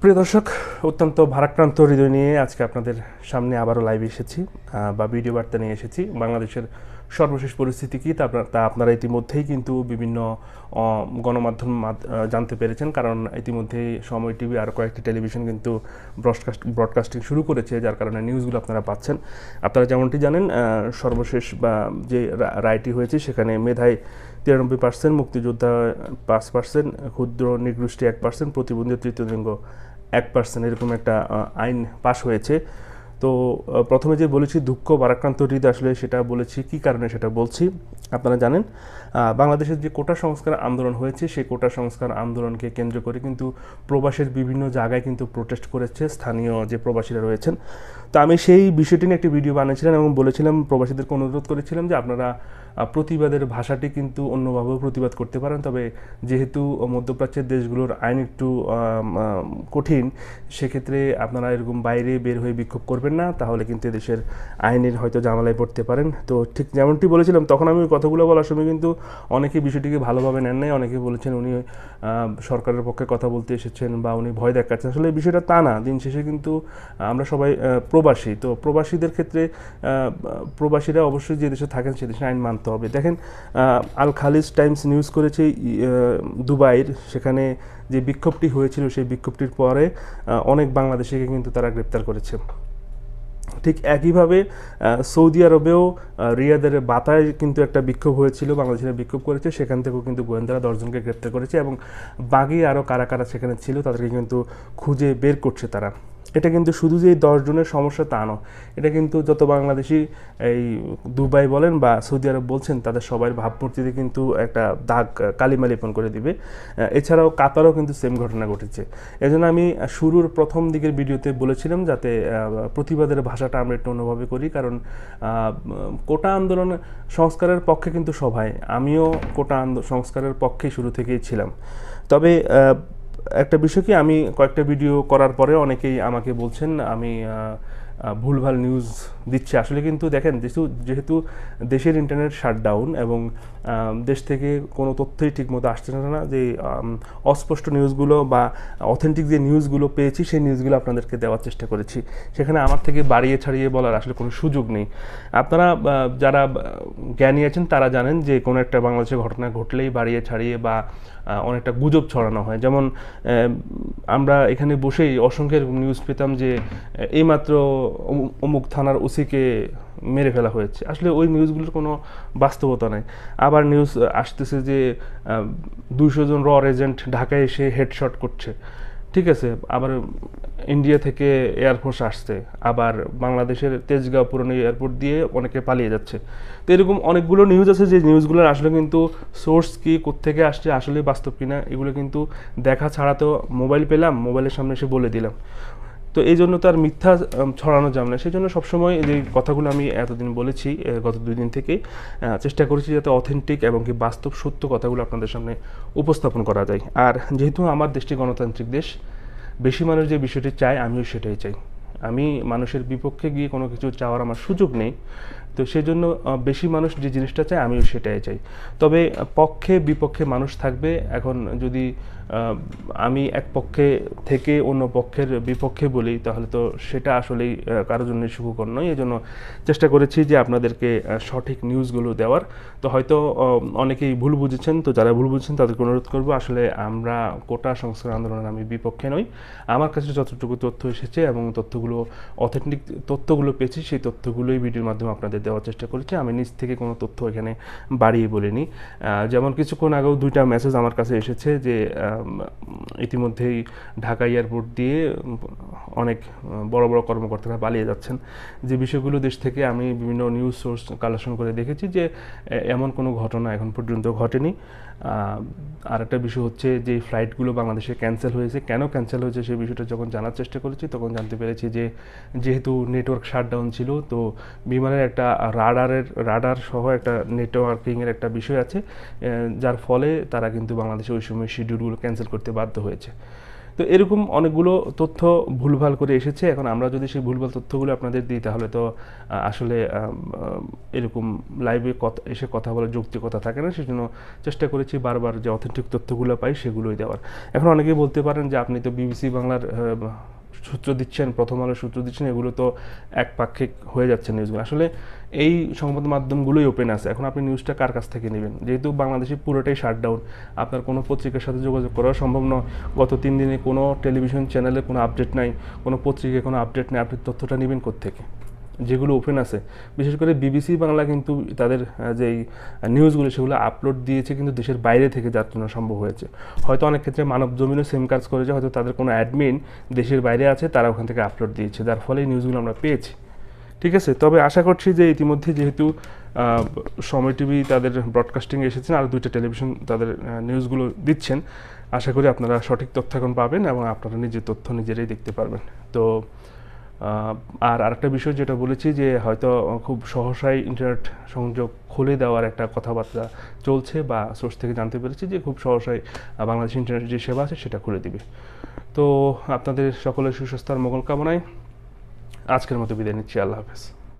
প্রিয় দর্শক, অত্যন্ত ভারাক্রান্ত হৃদয় নিয়ে আজকে আপনাদের সামনে আবারও লাইভ এসেছি বা ভিডিও বার্তা নিয়ে এসেছি। বাংলাদেশের সর্বশেষ পরিস্থিতি কী তা আপনার- তা আপনারা ইতিমধ্যেই কিন্তু বিভিন্ন গণমাধ্যম জানতে পেরেছেন। কারণ ইতিমধ্যেই সময় টিভি আর কয়েকটি টেলিভিশন কিন্তু ব্রডকাস্ট ব্রডকাস্টিং শুরু করেছে, যার কারণে নিউজগুলো আপনারা পাচ্ছেন। আপনারা যেমনটি জানেন সর্বশেষ, বা, যে রায়টি হয়েছে, সেখানে মেধায় তিরানব্বই পার্সেন্ট মুক্তিযোদ্ধা পাঁচ পার্সেন্ট ক্ষুদ্র নিগোষ্ঠী এক পার্সেন্ট প্রতিবন্ধী তৃতীয় লিঙ্গ এক পার্সেন্ট এরকম একটা আইন পাশ হয়েছে। তো প্রথমে যে বলেছি দুঃখ বারাক্রান্ত হৃদয়, আসলে সেটা বলেছি, কি কারণে সেটা বলছি, আপনারা জানেন। বাংলাদেশের যে কোটা সংস্কার আন্দোলন হয়েছে, সেই কোটা সংস্কার আন্দোলনকে কেন্দ্র করে কিন্তু প্রবাসের বিভিন্ন জায়গায় কিন্তু প্রোটেস্ট করেছে স্থানীয় যে প্রবাসীরা রয়েছেন। তো আমি সেই বিষয়টি নিয়ে একটি ভিডিও বানিয়েছিলাম এবং বলেছিলাম, প্রবাসীদেরকে অনুরোধ করেছিলাম যে আপনারা প্রতিবাদের ভাষাটি কিন্তু অন্যভাবেও প্রতিবাদ করতে পারেন। তবে যেহেতু মধ্যপ্রাচ্যের দেশগুলোর আইন একটু কঠিন, সেক্ষেত্রে আপনারা এরকম বাইরে বের হয়ে বিক্ষোভ করবেন না। তাহলে কিন্তু দেশের আইনের হয়তো জামালায় পড়তে পারেন। তো ঠিক যেমনটি বলেছিলাম, তখন আমি কথাগুলো বলার সময় কিন্তু অনেকে বিষয়টিকে ভালোভাবে নেন নাই। অনেকে বলেছেন উনি সরকারের পক্ষে কথা বলতে এসেছেন বা উনি ভয় দেখাচ্ছেন। আসলে বিষয়টা তা না। দিন শেষে কিন্তু আমরা সবাই প্রবাসী। তো প্রবাসীদের ক্ষেত্রে প্রবাসীরা অবশ্যই যে দেশে থাকেন, সে দেশে আইন মানতে হবে। দেখেন আল খালিজ টাইমস নিউজ করেছে দুবাইয়ের। সেখানে যে বিক্ষোভটি হয়েছিল, সেই বিক্ষোভটির পরে অনেক বাংলাদেশিকে কিন্তু তারা গ্রেপ্তার করেছে। ঠিক একইভাবে সৌদি আরবেও রিয়াদের বাতায় কিন্তু একটা বিক্ষোভ হয়েছিল, বাংলাদেশের বিক্ষোভ করেছে। সেখান থেকেও কিন্তু গোয়েন্দারা দশজনকে গ্রেপ্তার করেছে এবং বাকি আরও কারা কারা সেখানে ছিল, তাদেরকে কিন্তু খুঁজে বের করছে তারা। এটা কিন্তু শুধু যে এই দশজনের সমস্যা তা নয়। এটা কিন্তু যত বাংলাদেশি এই দুবাই বলেন বা সৌদি আরব বলছেন, তাদের সবার ভাবমূর্তিতে কিন্তু একটা দাগ কালিমা লেপন করে দিবে। এছাড়াও কাতারও কিন্তু সেম ঘটনা ঘটেছে। এজন্য আমি শুরুর প্রথম দিকের ভিডিওতে বলেছিলাম যাতে প্রতিবাদের ভাষাটা আমরা একটু অন্যভাবে করি। কারণ কোটা আন্দোলন সংস্কারের পক্ষে কিন্তু সবাই আমিও কোটা সংস্কারের পক্ষে শুরু থেকেই ছিলাম। তবে একটা বিষয় কি আমি কয়েকটা ভিডিও করার পরে অনেকেই আমাকে বলছেন আমি ভুলভাল নিউজ দিচ্ছে। আসলে কিন্তু দেখেন, যেহেতু যেহেতু দেশের ইন্টারনেট শাটডাউন এবং দেশ থেকে কোনো তথ্যই ঠিকমতো আসছে না, যে অস্পষ্ট নিউজগুলো বা অথেন্টিক যে নিউজগুলো পেয়েছি, সেই নিউজগুলো আপনাদেরকে দেওয়ার চেষ্টা করেছি। সেখানে আমার থেকে বাড়িয়ে ছাড়িয়ে বলার আসলে কোনো সুযোগ নেই। আপনারা যারা জ্ঞানী আছেন, তারা জানেন যে, কোনো একটা বাংলাদেশের ঘটনা ঘটলেই বাড়িয়ে ছাড়িয়ে বা অনেকটা গুজব ছড়ানো হয়। যেমন আমরা এখানে বসেই অসংখ্যের নিউজ পেতাম যে এইমাত্র অমুক থানার ওসিকে মেরে ফেলা হয়েছে। আসলে ওই নিউজগুলোর কোনো বাস্তবতা নাই। আবার নিউজ আসতেছে যে দুইশো জন র এজেন্ট ঢাকায় এসে হেডশট করছে। ঠিক আছে, আবার ইন্ডিয়া থেকে এয়ারফোর্স আসছে। আবার বাংলাদেশের তেজগাঁও পুরনো এয়ারপোর্ট দিয়ে অনেকে পালিয়ে যাচ্ছে। তো এরকম অনেকগুলো নিউজ আছে যে নিউজগুলোর আসলে কিন্তু সোর্স কি, কোত্থেকে আসছে আসলে বাস্তব কিনা, এগুলো কিন্তু দেখা ছাড়া তো মোবাইল পেলাম মোবাইলের সামনে এসে বলে দিলাম। তো এই জন্য তার মিথ্যা ছড়ানো যাবে না। সেই জন্য সবসময় যে কথাগুলো আমি এতদিন বলেছি গত দুই দিন থেকে চেষ্টা করেছি যাতে অথেন্টিক এবং কি বাস্তব সত্য কথাগুলো আপনাদের সামনে উপস্থাপন করা যায়। আর যেহেতু আমার দেশটি গণতান্ত্রিক দেশ, বেশি মানুষ যে বিষয়টি চায়, আমিও সেটাই চাই। আমি মানুষের বিপক্ষে গিয়ে কোনো কিছু চাওয়ার আমার সুযোগ নেই। তো সেই জন্য বেশি মানুষ যে জিনিসটা চায়, আমিও সেটাই চাই। তবে পক্ষে বিপক্ষে মানুষ থাকবে, এখন যদি আমি এক পক্ষে থেকে অন্য পক্ষের বিপক্ষে বলি, তাহলে তো সেটা আসলেই কারোর জন্য সুখকর নয়। এই জন্য চেষ্টা করেছি যে আপনাদেরকে সঠিক নিউজগুলো দেওয়ার। তো হয়তো অনেকেই ভুল বুঝেছেন, তো যারা ভুল বুঝছেন, তাদেরকে অনুরোধ করব, আসলে আমরা কোটা সংস্কার আন্দোলনের আমি বিপক্ষে নই। আমার কাছে যতটুকু তথ্য এসেছে এবং তথ্যগুলো অথেন্টিক তথ্যগুলো পেয়েছি, সেই তথ্যগুলোই ভিডিওর মাধ্যমে আপনাদের দেওয়ার চেষ্টা করেছি। আমি নিজ থেকে কোনো তথ্য এখানে বাড়িয়ে বলিনি। যেমন কিছুক্ষণ আগেও দুইটা মেসেজ আমার কাছে এসেছে যে ইতিমধ্যেই ঢাকা এয়ারপোর্ট দিয়ে অনেক বড় বড় কর্মকর্তারা পালিয়ে যাচ্ছেন। যে বিষয়গুলো দেশ থেকে আমি বিভিন্ন নিউজ সোর্স কালেকশন করে দেখেছি যে এমন কোনো ঘটনা এখন পর্যন্ত ঘটেনি। আর একটা বিষয় হচ্ছে যে ফ্লাইটগুলো বাংলাদেশে ক্যান্সেল হয়েছে। কেন ক্যান্সেল হয়েছে সেই বিষয়টা যখন জানার চেষ্টা করেছি, তখন জানতে পেরেছি যে, যেহেতু নেটওয়ার্ক শাটডাউন ছিল, তো বিমানের একটা রাডারের, রাডার সহ একটা নেটওয়ার্কিংয়ের একটা বিষয় আছে যার ফলে তারা কিন্তু বাংলাদেশে ওই সময় শিডিউলগুলো ক্যান্সেল করতে বাধ্য হয়েছে। তো এরকম অনেকগুলো তথ্য ভুলভাল করে এসেছে। এখন আমরা যদি সেই ভুলভাল তথ্যগুলো আপনাদের দিই, তাহলে তো আসলে এরকম লাইভে কথা এসে কথা বলার যৌক্তিকতা থাকে না। সেজন্য চেষ্টা করেছি বারবার যে অথেন্টিক তথ্যগুলো পাই, সেগুলোই দেওয়ার। এখন অনেকেই বলতে পারেন যে, আপনি তো বিবিসি বাংলার সূত্র দিচ্ছেন, প্রথম আলো সূত্র দিচ্ছেন, এগুলো তো একপাক্ষিক হয়ে যাচ্ছে নিউজগুলো আসলে এই সংবাদ মাধ্যমগুলোই ওপেন আছে। এখন আপনি নিউজটা কার কাছ থেকে নেবেন? যেহেতু বাংলাদেশে পুরোটাই শাটডাউন আপনার কোনো পত্রিকার সাথে যোগাযোগ করা সম্ভব নয়। গত তিন দিনে কোনো টেলিভিশন চ্যানেলে কোনো আপডেট নাই, কোনো পত্রিকায় কোনো আপডেট নেই, আপনি তথ্যটা নেবেন থেকে যেগুলো ওপেন আছে। বিশেষ করে বিবিসি বাংলা কিন্তু তাদের যেই নিউজগুলো সেগুলো আপলোড দিয়েছে কিন্তু দেশের বাইরে থেকে যার জন্য সম্ভব হয়েছে। হয়তো অনেক ক্ষেত্রে মানব জমিনও সেম কাজ করেছে, হয়তো তাদের কোনো অ্যাডমিন দেশের বাইরে আছে, তারা ওখান থেকে আপলোড দিয়েছে। যার ফলে নিউজগুলো আমরা পেয়েছি। ঠিক আছে? তবে আশা করছি যে ইতিমধ্যে যেহেতু সময় টিভি তাদের ব্রডকাস্টিং এসেছেন, আর দুইটা টেলিভিশন তাদের নিউজগুলো দিচ্ছেন, আশা করি আপনারা সঠিক তথ্য এখন পাবেন এবং আপনারা নিজের তথ্য নিজেরাই দেখতে পারবেন। তো আর আরেকটা বিষয় যেটা বলেছি যে হয়তো খুব সহসাই ইন্টারনেট সংযোগ খুলে দেওয়ার একটা কথাবার্তা চলছে বা সোর্স থেকে জানতে পেরেছি যে খুব সহসাই বাংলাদেশ ইন্টারনেট যে সেবা আছে সেটা খুলে দিবে। তো আপনাদের সকলের সুস্বাস্থ্য আর মঙ্গল কামনায় আজকের মতো বিদায় নিচ্ছি, আল্লাহ হাফেজ।